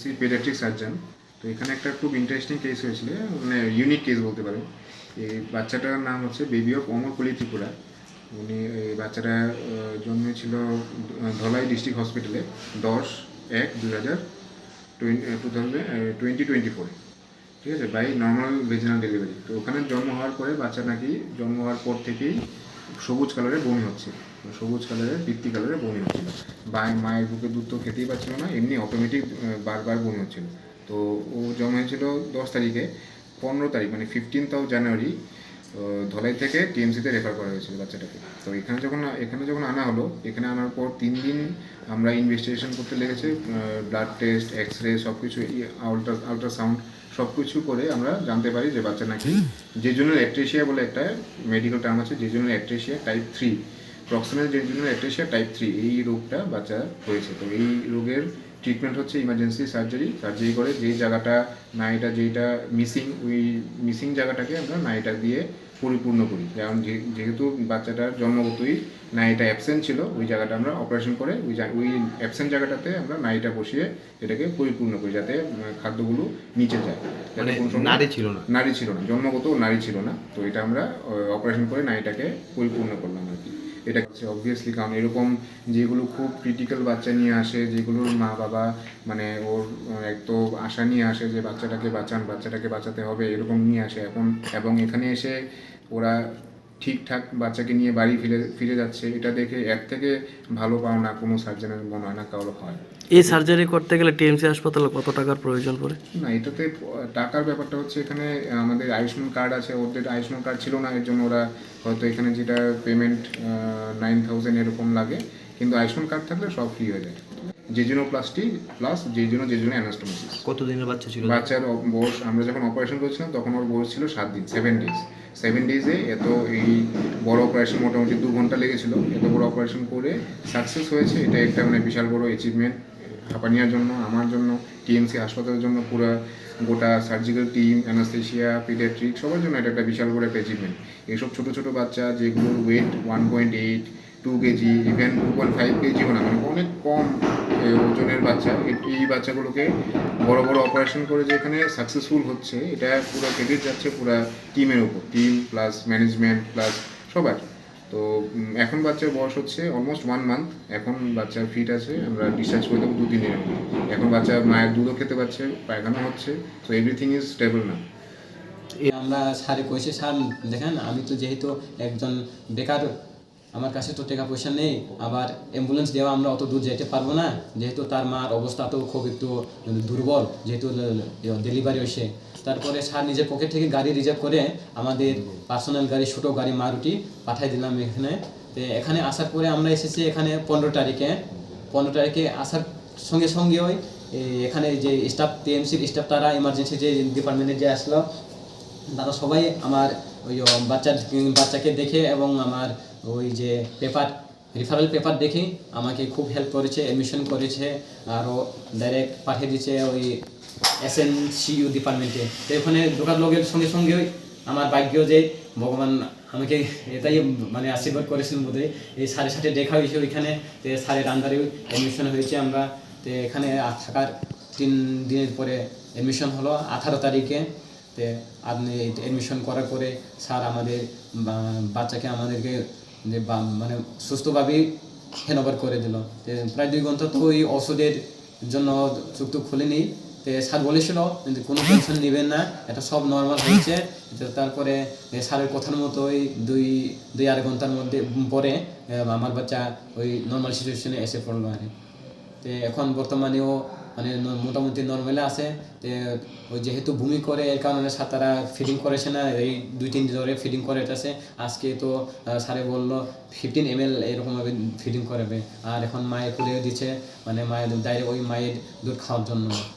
C paediatric surgeon তো এখানে একটা খুব ইন্টারেস্টিং কেস হয়েছিল মানে ইউনিক কেস বলতে পারেন। এই বাচ্চাটার নাম হচ্ছে বেবি অফ অমরকলি ত্রিপুরা উনি এই বাচ্চাটা জন্মেছিল ধলাই ডিস্ট্রিক্ট হসপিটালে দশ এক দুই হাজার টোয়েন্টি টোয়েন্টি ফোরে ঠিক আছে? বাই নর্মাল ভেজিনাল ডেলিভারি তো ওখানে জন্ম হওয়ার পরে বাচ্চা নাকি জন্ম হওয়ার পর থেকেই সবুজ কালারের বমি হচ্ছে। সবুজ কালারের বৃত্তি কালারের বমি হচ্ছিল। বা মায়ের বুকে দুধ তো খেতেই পারছিল না এমনি অটোমেটিক বারবার বমি হচ্ছিল। তো ও জন্ম হয়েছিল দশ তারিখে পনেরো তারিখ মানে ফিফটিন্থ অফ জানুয়ারি ধলাই থেকে টিএমসিতে রেফার করা হয়েছিল বাচ্চাটাকে। তো এখানে যখন এখানে যখন আনা হলো এখানে আনার পর তিন দিন আমরা ইনভেস্টিগেশন করতে লেগেছে ব্লাড টেস্ট এক্স রে সব কিছু আলট্রা আলট্রাসাউন্ড সব কিছু করে আমরা জানতে পারি যে বাচ্চা নাকি যে জন্য অ্যাট্রেশিয়া বলে একটা মেডিকেল টার্ম আছে যে জন্য অ্যাট্রেশিয়া টাইপ থ্রি প্রক্সিমাল জন্য অ্যাট্রেশিয়া টাইপ থ্রি এই রোগটা বাচ্চা হয়েছে। তো এই রোগের ট্রিটমেন্ট হচ্ছে ইমার্জেন্সি সার্জারি সার্জারি করে যেই জায়গাটা নাইটা যেটা মিসিং ওই মিসিং জায়গাটাকে আমরা নাইটা দিয়ে পরিপূর্ণ করি। কারণ যেহেতু বাচ্চাটার জন্মগতই নাইটা অ্যাবসেন্ট ছিল ওই জায়গাটা আমরা অপারেশন করে ওই ওই অ্যাবসেন্ট জায়গাটাতে আমরা নাইটা বসিয়ে এটাকে পরিপূর্ণ করি যাতে খাদ্যগুলো নিচে যায়। মানে নারী ছিল না। নারী ছিল না জন্মগত নারী ছিল না। তো এটা আমরা অপারেশন করে নারীটাকে পরিপূর্ণ করলাম আর কি। এটা হচ্ছে অবভিয়াসলি কারণ এরকম যেগুলো খুব ক্রিটিক্যাল বাচ্চা নিয়ে আসে যেগুলোর মা বাবা মানে ওর আহ, এক তো আশা নিয়ে আসে যে বাচ্চাটাকে বাঁচান বাচ্চাটাকে বাঁচাতে হবে এরকম নিয়ে আসে এখন। এবং এখানে এসে ওরা ঠিকঠাক বাচ্চাকে নিয়ে বাড়ি ফিরে ফিরে যাচ্ছে এটা দেখে এর থেকে ভালো পাওনা কোনো সার্জনের মনে হয় না কারও হয়। এই সার্জারি করতে গেলে টিএমসি হাসপাতালে কত টাকার প্রয়োজন পড়ে? না এটাতে টাকার ব্যাপারটা হচ্ছে এখানে আমাদের আয়ুষ্মান কার্ড আছে ওদের আয়ুষ্মান কার্ড ছিল না এর জন্য ওরা হয়তো এখানে যেটা পেমেন্ট নাইন থাউজেন্ড এরকম লাগে কিন্তু আয়ুষ্মান কার্ড থাকলে সব ফ্রি হয়ে যায়। যে জন্য প্লাসটি প্লাস যে জন্য অ্যানাস্টোমোসিস কত দিনের বাচ্চা ছিল? বাচ্চার বয়স আমরা যখন অপারেশন করেছিলাম তখন ওর বয়স ছিল সাত দিন সেভেন ডেজ সেভেন ডেজে এত এই বড় অপারেশন মোটামুটি দু ঘণ্টা লেগেছিল। এত বড় অপারেশন করে সাকসেস হয়েছে এটা একটা মানে বিশাল বড় অ্যাচিভমেন্ট হাঁপানিয়ার জন্য আমার জন্য টিএমসি হাসপাতালের জন্য পুরো গোটা সার্জিক্যাল টিম অ্যানাস্থেশিয়া পিডিয়াট্রিক সবার জন্য এটা একটা বিশাল বড় একটা অ্যাচিভমেন্ট এইসব ছোটো ছোটো বাচ্চা যেগুলোর weight one point eight two kg even two point five কেজিও না মানে অনেক কম ওজনের বাচ্চা। এই বাচ্চাগুলোকে বড় বড় অপারেশন করে যে এখানে সাকসেসফুল হচ্ছে, এটা পুরো ক্রেডিট যাচ্ছে পুরো টিমের উপর। টিম প্লাস ম্যানেজমেন্ট প্লাস সবার। তো এখন বাচ্চার বয়স হচ্ছে অলমোস্ট ওয়ান মান্থ এখন বাচ্চা ফিট আছে, আমরা ডিসচার্জ করে দেবো দু তিন দিনের মধ্যে। এখন বাচ্চা মায়ের দুধও খেতে পারছে পায়খানা হচ্ছে তো এভরিথিং ইজ স্টেবল না আমরা স্যারে কইছি, স্যার, দেখেন, আমি তো যেহেতু একজন বেকার আমার কাছে তো টাকা পয়সা নেই, আবার অ্যাম্বুলেন্স দেওয়া আমরা অত দূর যেতে পারব না। যেহেতু তার মার অবস্থা তো খুব একটু দুর্বল, যেহেতু ডেলিভারি হয়েছে। তারপরে স্যার নিজের পকেট থেকে গাড়ি রিজার্ভ করে আমাদের পার্সোনাল গাড়ি, ছোটো গাড়ি মারুটি পাঠাই দিলাম এখানে। তো এখানে আসার পরে আমরা এসেছি এখানে পনেরো তারিখে। পনেরো তারিখে আসার সঙ্গে সঙ্গে ওই এখানে যে স্টাফ টিএমসির স্টাফ তারা ইমার্জেন্সি যে ডিপার্টমেন্টে যে আসলো, তারা সবাই আমার ওই বাচ্চার বাচ্চাকে দেখে এবং আমার ওই যে পেপার রিফারেল পেপার দেখে আমাকে খুব হেল্প করেছে অ্যাডমিশন করেছে, আরও ডাইরেক্ট পাঠিয়ে দিয়েছে ওই এস এন সিইউ ডিপার্টমেন্টে তো ওখানে ঢোকার লোকের সঙ্গে সঙ্গে আমার ভাগ্য যে ভগবান আমাকে এটাই মানে আশীর্বাদ করেছেন বোধহয়। এই সাড়ে সাথে দেখা হয়েছে ওইখানে, তো সাড়ে আন্ডারেও অ্যাডমিশন হয়েছে আমরা। তো এখানে থাকার তিন দিনের পরে অ্যাডমিশন হলো, আঠারো তারিখে। তে আপনি অ্যাডমিশন করার পরে স্যার আমাদের বাচ্চাকে আমাদেরকে যে মানে সুস্থভাবেই হ্যান্ডওভার করে দিল। প্রায় দুই ঘণ্টা তো ওই ওষুধের জন্য চোখ তো খুলেনি তে স্যার বলেছিল, কিন্তু কোনো টেনশন নেবেন না, এটা সব নর্মাল হয়েছে। তারপরে স্যারের কথার মতোই দুই দুই আড়াই ঘণ্টার মধ্যে পরে আমার বাচ্চা ওই নর্মাল সিচুয়েশনে এসে পড়ল আর। তে এখন বর্তমানেও মানে মোটামুটি নর্মালে আছে। যেহেতু ভূমি করে, এর কারণে সাঁতারা তারা ফিডিং করেছে না, এই দুই, তিন ধরে ফিডিং করে এটাছে আজকে তো স্যারে বলল ফিফটিন এম এল এরকমভাবে ফিডিং করাবে। আর এখন মায়ের খুলেও দিচ্ছে মানে মায়ের ডাইরেক্ট ওই মায়ের দুধ খাওয়ার জন্য।